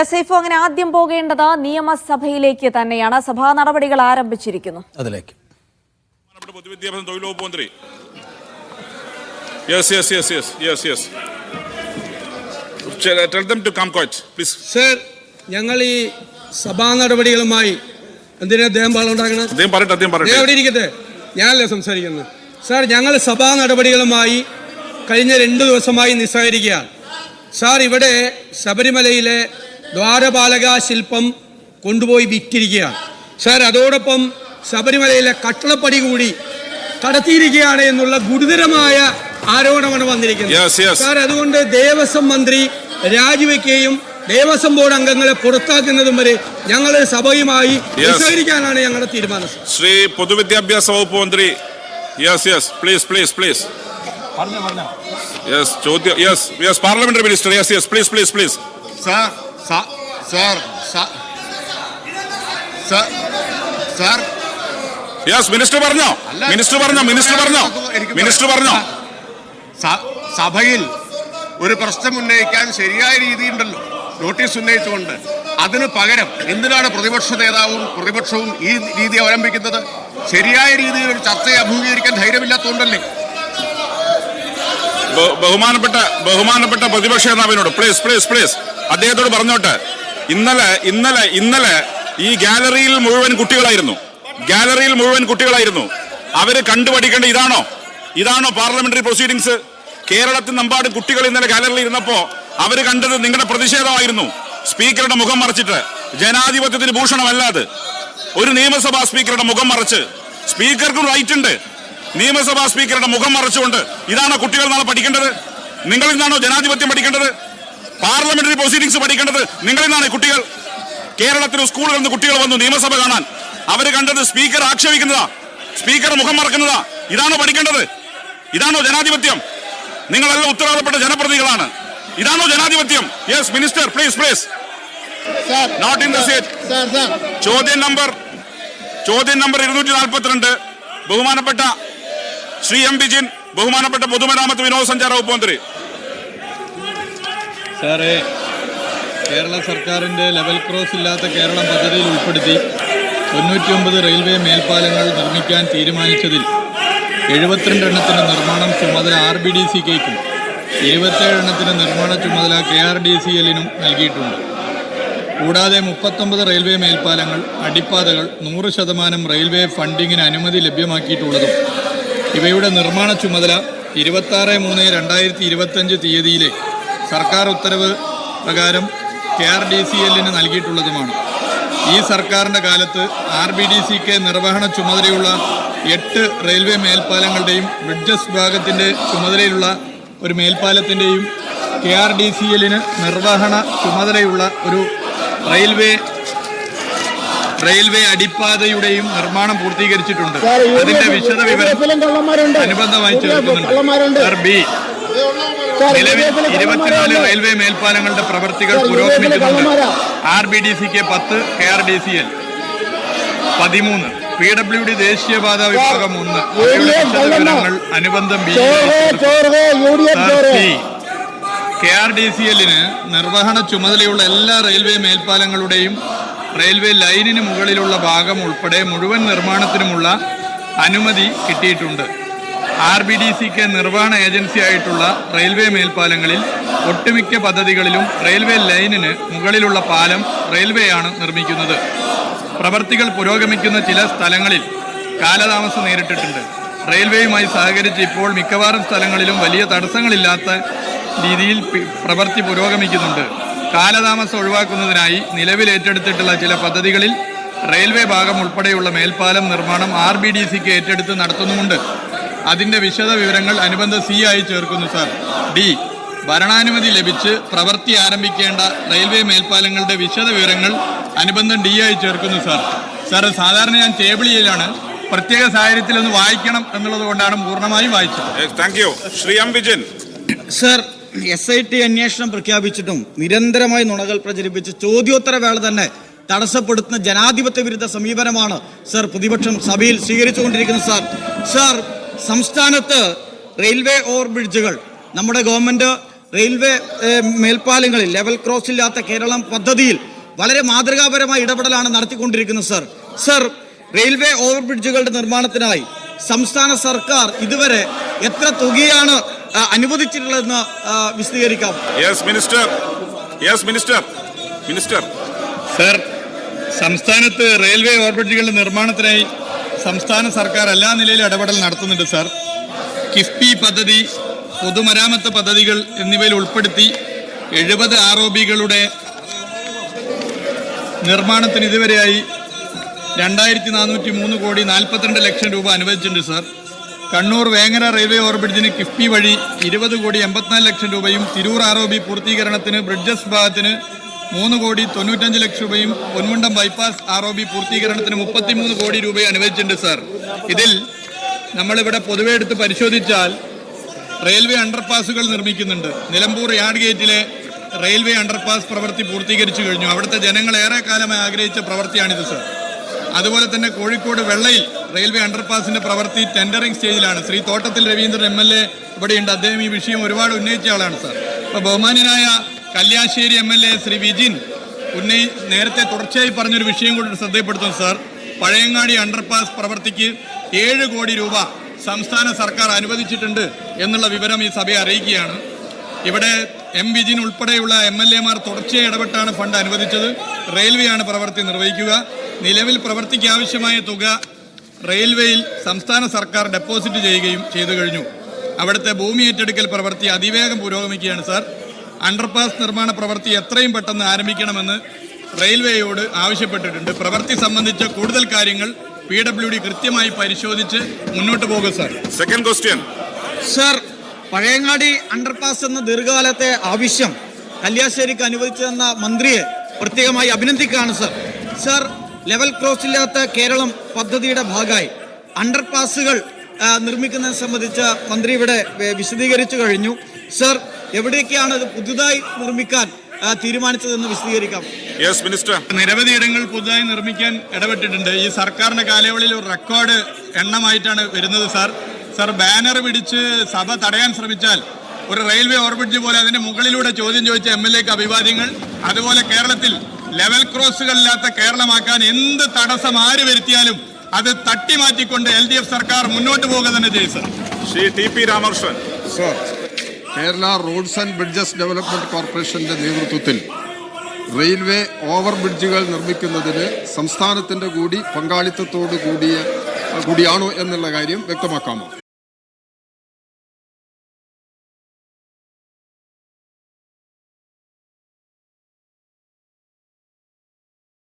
S ഐഫോ അങ്ങനെ ആദ്യം പോകേണ്ടത് നിയമസഭയിലേക്ക് തന്നെയാണ്. സഭാ നടപടികൾ ആരംഭിച്ചിരിക്കുന്നു. അതിലേക്ക്. പൊതുവിദ്യാഭ്യാസ മന്ത്രി yes yes yes yes yes yes sir ഞങ്ങൾ ഈ സഭാ നടപടികളുമായി എന്തിനാ അദ്ദേഹം ഇരിക്കട്ടെ? ഞാനല്ലേ സംസാരിക്കുന്നത്. സാർ ഞങ്ങൾ സഭാ നടപടികളുമായി കഴിഞ്ഞ രണ്ട് ദിവസമായി നിസ്സഹകരിക്കുകയാണ് സാർ ഇവിടെ ശബരിമലയിലെ ദ്വാരപാലക ശില്പം കൊണ്ടുപോയി വിറ്റിരിക്കുകയാണ്. സാർ അതോടൊപ്പം ശബരിമലയിലെ കട്ടളപ്പടി കൂടി കടത്തിയിരിക്കുകയാണ് എന്നുള്ള ഗുരുതരമായ ആരോപണമാണ് വന്നിരിക്കുന്നത്. സാർ അതുകൊണ്ട് ദേവസ്വം മന്ത്രി രാജിവെക്കുകയും ദേവസ്വം ബോർഡ് അംഗങ്ങളെ പുറത്താക്കുന്നതും വരെ ഞങ്ങൾ സഭയുമായി Yes. നിസ്സഹരിക്കാനാണ് ഞങ്ങളുടെ തീരുമാനം ശ്രീ പൊതുവിദ്യാഭ്യാസ വകുപ്പ് മന്ത്രി yes yes please please please yes ചോദ്യം yes yes parliamentary minister yes yes please please please sir sir sir sir. Yes minister പറഞ്ഞോ? മിനിസ്റ്റർ പറഞ്ഞോ? മിനിസ്റ്റർ പറഞ്ഞോ? മിനിസ്റ്റർ പറഞ്ഞോ? സഭയിൽ ഒരു പ്രശ്നം ഉന്നയിക്കാൻ ശരിയായ രീതിയുണ്ടല്ലോ നോട്ടീസ് ഉന്നയിച്ചുകൊണ്ട്. അതിന് പകരം എന്തിനാണ് പ്രതിപക്ഷ നേതാവും പ്രതിപക്ഷവും ഈ രീതി അവലംബിക്കുന്നത്? ശരിയായ രീതിയിൽ ഒരു ചർച്ചയെ അഭിമുഖീകരിക്കാൻ ധൈര്യമില്ലാത്തതുകൊണ്ടല്ലേ? ബഹുമാനപ്പെട്ട ബഹുമാനപ്പെട്ട പ്രതിപക്ഷ നേതാവിനോട് പ്ലീസ് പ്ലീസ് പ്ലീസ് അദ്ദേഹത്തോട് പറഞ്ഞോട്ടെ. ഇന്നലെ ഇന്നലെ ഇന്നലെ ഈ ഗാലറിയിൽ മുഴുവൻ കുട്ടികളായിരുന്നു. ഗാലറിയിൽ മുഴുവൻ കുട്ടികളായിരുന്നു. അവർ കണ്ടുപഠിക്കേണ്ട ഇതാണോ? ഇതാണോ പാർലമെന്ററി പ്രൊസീഡിങ്സ് കേരളത്തിൽ നമ്പാട് കുട്ടികൾ ഇന്നലെ ഗാലറിയിൽ ഇരുന്നപ്പോ അവർ കണ്ടത് നിങ്ങളുടെ പ്രതിഷേധമായിരുന്നു. സ്പീക്കറുടെ മുഖം മറച്ചിട്ട്. ജനാധിപത്യത്തിന് ഭൂഷണമല്ലാതെ ഒരു നിയമസഭാ സ്പീക്കറുടെ മുഖം മറച്ച്. സ്പീക്കർക്കും റൈറ്റ് ഉണ്ട് നിയമസഭാ സ്പീക്കറുടെ മുഖം മറച്ചുകൊണ്ട് ഇതാണോ കുട്ടികൾ നാളെ പഠിക്കേണ്ടത്? നിങ്ങളിൽ നിന്നാണോ ജനാധിപത്യം പഠിക്കേണ്ടത്? പാർലമെന്ററി പ്രൊസീഡിങ്സ് പഠിക്കേണ്ടത് നിങ്ങളിൽ നിന്നാണ് കുട്ടികൾ. കേരളത്തിലെ സ്കൂളുകളിൽ നിന്ന് കുട്ടികൾ വന്നു നിയമസഭ കാണാൻ. അവർ കണ്ടത് സ്പീക്കർ ആക്ഷേപിക്കുന്നതാ. സ്പീക്കർ മുഖം മറക്കുന്നതാ. ഇതാണോ പഠിക്കേണ്ടത്? ഇതാണോ ജനാധിപത്യം? നിങ്ങളെല്ലാം ഉത്തരവാദപ്പെട്ട ജനപ്രതികളാണ് ഇതാണോ ജനാധിപത്യം? Yes minister please please not in the seat ചോദ്യം നമ്പർ ചോദ്യം നമ്പർ ഇരുന്നൂറ്റി നാൽപ്പത്തിരണ്ട് ബഹുമാനപ്പെട്ട ശ്രീ എം ബിജിൻ ബഹുമാനപ്പെട്ട പൊതുമരാമത്ത് വിനോദസഞ്ചാര വകുപ്പ് മന്ത്രി. സാറേ കേരള സർക്കാരിന്റെ ലെവൽ ക്രോസ് ഇല്ലാത്ത കേരളം പദ്ധതിയിൽ ഉൾപ്പെടുത്തി തൊണ്ണൂറ്റിയൊമ്പത് റെയിൽവേ മേൽപ്പാലങ്ങൾ നിർമ്മിക്കാൻ തീരുമാനിച്ചതിൽ എഴുപത്തിരണ്ട് എണ്ണത്തിന്റെ നിർമ്മാണം ചുമതല ആർ ബി ഡി സി കെയ്ക്കും. ഇരുപത്തേഴ് എണ്ണത്തിന്റെ നിർമ്മാണ ചുമതല കെ ആർ ഡി സി എല്ലിനും നൽകിയിട്ടുണ്ട്. കൂടാതെ മുപ്പത്തൊമ്പത് റെയിൽവേ മേൽപ്പാലങ്ങൾ അടിപ്പാതകൾ നൂറ് ശതമാനം റെയിൽവേ ഫണ്ടിങ്ങിന് അനുമതി ലഭ്യമാക്കിയിട്ടുള്ളതും ഇവയുടെ നിർമ്മാണ ചുമതല ഇരുപത്താറ് മൂന്ന് രണ്ടായിരത്തി ഇരുപത്തഞ്ച് തീയതിയിലെ സർക്കാർ ഉത്തരവ് പ്രകാരം കെ ആർ ഡി സി എല്ലിന് നൽകിയിട്ടുള്ളതുമാണ്. ഈ സർക്കാരിന്റെ കാലത്ത് R B D C K നിർവഹണ ചുമതലയുള്ള എട്ട് റെയിൽവേ മേൽപ്പാലങ്ങളുടെയും ബ്രിഡ്ജസ് വിഭാഗത്തിന്റെ ചുമതലയുള്ള ഒരു മേൽപ്പാലത്തിന്റെയും കെ ആർ ഡി സി എല്ലിന് നിർവഹണ ചുമതലയുള്ള ഒരു റെയിൽവേ റെയിൽവേ അടിപ്പാതയുടെയും നിർമ്മാണം പൂർത്തീകരിച്ചിട്ടുണ്ട്. അതിന്റെ വിശദ വിവരം അനുബന്ധമായി ചേർക്കുന്നുണ്ട് സർ ബി. നിലവിൽ ഇരുപത്തിനാല് റെയിൽവേ മേൽപ്പാലങ്ങളുടെ പ്രവൃത്തികൾ പുരോഗമിക്കുന്നുണ്ട്. ആർ ബി ഡി സിക്ക് പത്ത് K R D C L പതിമൂന്ന്. പി ഡബ്ല്യു ഡി ദേശീയപാത വിഭാഗം ഒന്ന്. വിവരങ്ങൾ അനുബന്ധം B K R D C എല്ലിന് നിർവഹണ ചുമതലയുള്ള എല്ലാ റെയിൽവേ മേൽപ്പാലങ്ങളുടെയും റെയിൽവേ ലൈനിന് മുകളിലുള്ള ഭാഗം ഉൾപ്പെടെ മുഴുവൻ നിർമ്മാണത്തിനുമുള്ള അനുമതി കിട്ടിയിട്ടുണ്ട്. ആർ ബി ഡി സിക്ക് നിർവഹണ ഏജൻസിയായിട്ടുള്ള റെയിൽവേ മേൽപ്പാലങ്ങളിൽ ഒട്ടുമിക്ക പദ്ധതികളിലും റെയിൽവേ ലൈനിന് മുകളിലുള്ള പാലം റെയിൽവേയാണ് നിർമ്മിക്കുന്നത്. പ്രവർത്തികൾ പുരോഗമിക്കുന്ന ചില സ്ഥലങ്ങളിൽ കാലതാമസം നേരിട്ടിട്ടുണ്ട്. റെയിൽവേയുമായി സഹകരിച്ച് ഇപ്പോൾ മിക്കവാറും സ്ഥലങ്ങളിലും വലിയ തടസ്സങ്ങളില്ലാത്ത രീതിയിൽ പ്രവൃത്തി പുരോഗമിക്കുന്നുണ്ട്. കാലതാമസം ഒഴിവാക്കുന്നതിനായി നിലവിൽ ഏറ്റെടുത്തിട്ടുള്ള ചില പദ്ധതികളിൽ റെയിൽവേ ഭാഗം ഉൾപ്പെടെയുള്ള മേൽപ്പാലം നിർമ്മാണം ആർ ബി ഡി സിക്ക് ഏറ്റെടുത്ത് നടത്തുന്നുമുണ്ട്. അതിന്റെ വിശദ വിവരങ്ങൾ അനുബന്ധ സി ആയി ചേർക്കുന്നു സാർ ഡി ഭരണാനുമതി ലഭിച്ച് പ്രവൃത്തി ആരംഭിക്കേണ്ട റെയിൽവേ മേൽപ്പാലങ്ങളുടെ വിശദ വിവരങ്ങൾ അനുബന്ധം ഡി ആയി ചേർക്കുന്നു സാർ സാർ സാധാരണ ഞാൻ ടേബിളിലാണ് പ്രത്യേക സാഹചര്യത്തിൽ ഒന്ന് വായിക്കണം എന്നുള്ളത് കൊണ്ടാണ് പൂർണമായും വായിച്ചത്. Thank you Shri M Vijayan sir S I T അന്വേഷണം പ്രഖ്യാപിച്ചിട്ടും നിരന്തരമായി നുണകൾ പ്രചരിപ്പിച്ച് ചോദ്യോത്തര വേള തന്നെ തടസ്സപ്പെടുത്തുന്ന ജനാധിപത്യ വിരുദ്ധ സമീപനമാണ് സർ പ്രതിപക്ഷം സഭയിൽ സ്വീകരിച്ചുകൊണ്ടിരിക്കുന്നത് സാർ സാർ സംസ്ഥാനത്ത് റെയിൽവേ ഓവർ ബ്രിഡ്ജുകൾ നമ്മുടെ ഗവൺമെന്റ് റെയിൽവേ മേൽപ്പാലങ്ങളിൽ ലെവൽ ക്രോസ് ഇല്ലാത്ത കേരളം പദ്ധതിയിൽ വളരെ മാതൃകാപരമായ ഇടപെടലാണ് നടത്തിക്കൊണ്ടിരിക്കുന്നത് സർ. സർ റെയിൽവേ ഓവർ ബ്രിഡ്ജുകളുടെ നിർമ്മാണത്തിനായി സംസ്ഥാന സർക്കാർ ഇതുവരെ എത്ര തുകയാണ് അനുവദിച്ചിട്ടുള്ളതെന്ന് വിശദീകരിക്കാം. Yes minister yes minister minister sir സംസ്ഥാനത്ത് റെയിൽവേ ഓവർബ്രിഡ്ജുകളുടെ നിർമ്മാണത്തിനായി സംസ്ഥാന സർക്കാർ എല്ലാ നിലയിലും ഇടപെടൽ നടത്തുന്നുണ്ട് സാർ. കിഫ്ബി പദ്ധതി പൊതുമരാമത്ത് പദ്ധതികൾ എന്നിവയിൽ ഉൾപ്പെടുത്തി എഴുപത് ആർ ഒ ബികളുടെ നിർമ്മാണത്തിന് ഇതുവരെയായി രണ്ടായിരത്തി നാനൂറ്റി മൂന്ന് കോടി നാൽപ്പത്തിരണ്ട് ലക്ഷം രൂപ അനുവദിച്ചിട്ടുണ്ട് സാർ. കണ്ണൂർ വേങ്ങര റെയിൽവേ ഓവർബ്രിഡ്ജിന് കിഫ്ബി വഴി ഇരുപത് കോടി എൺപത്തിനാല് ലക്ഷം രൂപയും തിരൂർ ആർ ഒ ബി പൂർത്തീകരണത്തിന് ബ്രിഡ്ജസ് ഭാഗത്തിന് മൂന്ന് കോടി തൊണ്ണൂറ്റഞ്ച് ലക്ഷം രൂപയും Ponmundam bypass R O B പൂർത്തീകരണത്തിന് മുപ്പത്തിമൂന്ന് കോടി രൂപയും അനുവദിച്ചിട്ടുണ്ട് സാർ. ഇതിൽ നമ്മളിവിടെ പൊതുവെ എടുത്ത് പരിശോധിച്ചാൽ റെയിൽവേ അണ്ടർപാസുകൾ നിർമ്മിക്കുന്നുണ്ട്. നിലമ്പൂർ യാർഡ് ഗേറ്റിലെ റെയിൽവേ അണ്ടർപാസ് പ്രവൃത്തി പൂർത്തീകരിച്ചു കഴിഞ്ഞു. അവിടുത്തെ ജനങ്ങൾ ഏറെ കാലമായി ആഗ്രഹിച്ച പ്രവൃത്തിയാണിത് സർ. അതുപോലെ തന്നെ കോഴിക്കോട് വെള്ളയിൽ റെയിൽവേ അണ്ടർപാസിന്റെ പ്രവൃത്തി ടെൻഡറിംഗ് സ്റ്റേജിലാണ്. Shri Thottathil Raveendran M L A ഇവിടെയുണ്ട്. അദ്ദേഹം ഈ വിഷയം ഒരുപാട് ഉന്നയിച്ച ആളാണ് സാർ. അപ്പോൾ ബഹുമാന്യനായ Kalliasseri M L A Shri Vijin ഉന്നയി നേരത്തെ തുടർച്ചയായി പറഞ്ഞൊരു വിഷയം കൂടി ശ്രദ്ധയപ്പെടുത്തുന്നു സാർ. പഴയങ്ങാടി അണ്ടർപാസ് പ്രവൃത്തിക്ക് ഏഴ് കോടി രൂപ സംസ്ഥാന സർക്കാർ അനുവദിച്ചിട്ടുണ്ട് എന്നുള്ള വിവരം ഈ സഭയെ അറിയിക്കുകയാണ്. ഇവിടെ എം വിജിൻ ഉൾപ്പെടെയുള്ള എം എൽ എമാർ തുടർച്ചയായി ഇടപെട്ടാണ് ഫണ്ട് അനുവദിച്ചത്. റെയിൽവേയാണ് പ്രവൃത്തി നിർവഹിക്കുക. നിലവിൽ പ്രവൃത്തിക്ക് ആവശ്യമായ തുക റെയിൽവേയിൽ സംസ്ഥാന സർക്കാർ ഡെപ്പോസിറ്റ് ചെയ്യുകയും ചെയ്തു കഴിഞ്ഞു. അവിടുത്തെ ഭൂമി ഏറ്റെടുക്കൽ പ്രവൃത്തി അതിവേഗം പുരോഗമിക്കുകയാണ് സാർ. അണ്ടർപാസ് നിർമ്മാണ പ്രവൃത്തി എത്രയും പെട്ടെന്ന് ആരംഭിക്കണമെന്ന് റെയിൽവേയോട് ആവശ്യപ്പെട്ടിട്ടുണ്ട്. പ്രവൃത്തി സംബന്ധിച്ച കൂടുതൽ കാര്യങ്ങൾ പി ഡബ്ല്യു ഡി കൃത്യമായി പരിശോധിച്ച് മുന്നോട്ട് പോകും sir. Second question sir Pazhayangadi underpass എന്ന ദീർഘകാലത്തെ ആവശ്യം കല്യാശ്ശേരിക്ക് അനുവദിച്ചതെന്ന മന്ത്രിയെ പ്രത്യേകമായി അഭിനന്ദിക്കുകയാണ് സാർ. സാർ ലെവൽ ക്രോസ് ഇല്ലാത്ത കേരളം പദ്ധതിയുടെ ഭാഗമായി അണ്ടർപാസുകൾ നിർമ്മിക്കുന്നത് സംബന്ധിച്ച മന്ത്രി ഇവിടെ വിശദീകരിച്ചു കഴിഞ്ഞു. സർ എവിടേക്കാണ് അത് പുതുതായി നിർമ്മിക്കാൻ തീരുമാനിച്ചതെന്ന് വിശദീകരിക്കാം. യെസ് മിനിസ്റ്റർ നിരവധി ഇടങ്ങൾ പുതുതായി നിർമ്മിക്കാൻ ഇടപെട്ടിട്ടുണ്ട്. ഈ സർക്കാരിന്റെ കാലയളവിൽ ഒരു റെക്കോർഡ് എണ്ണമായിട്ടാണ് വരുന്നത് സാർ. സാർ ബാനർ പിടിച്ച് സഭ തടയാൻ ശ്രമിച്ചാൽ ഒരു റെയിൽവേ ഓർബിറ്റ് പോലെ അതിന്റെ മുകളിലൂടെ ചോദ്യം ചോദിച്ച എം എൽ എക്ക് അഭിവാദ്യങ്ങൾ അതുപോലെ കേരളത്തിൽ ലെവൽ ക്രോസുകളില്ലാത്ത കേരളമാക്കാൻ എന്ത് തടസ്സം ആര് വരുത്തിയാലും അത് തട്ടിമാറ്റിക്കൊണ്ട് എൽ ഡി എഫ് സർക്കാർ മുന്നോട്ട് പോകുക തന്നെ ചെയ്യും sir. Shri T P Ramakrishnan. Sir Kerala roads and bridges development കോർപ്പറേഷന്റെ നേതൃത്വത്തിൽ റെയിൽവേ ഓവർ ബ്രിഡ്ജുകൾ നിർമ്മിക്കുന്നതിന് സംസ്ഥാനത്തിന്റെ കൂടി പങ്കാളിത്തത്തോടു കൂടിയ കൂടിയാണോ എന്നുള്ള കാര്യം വ്യക്തമാക്കാമോ?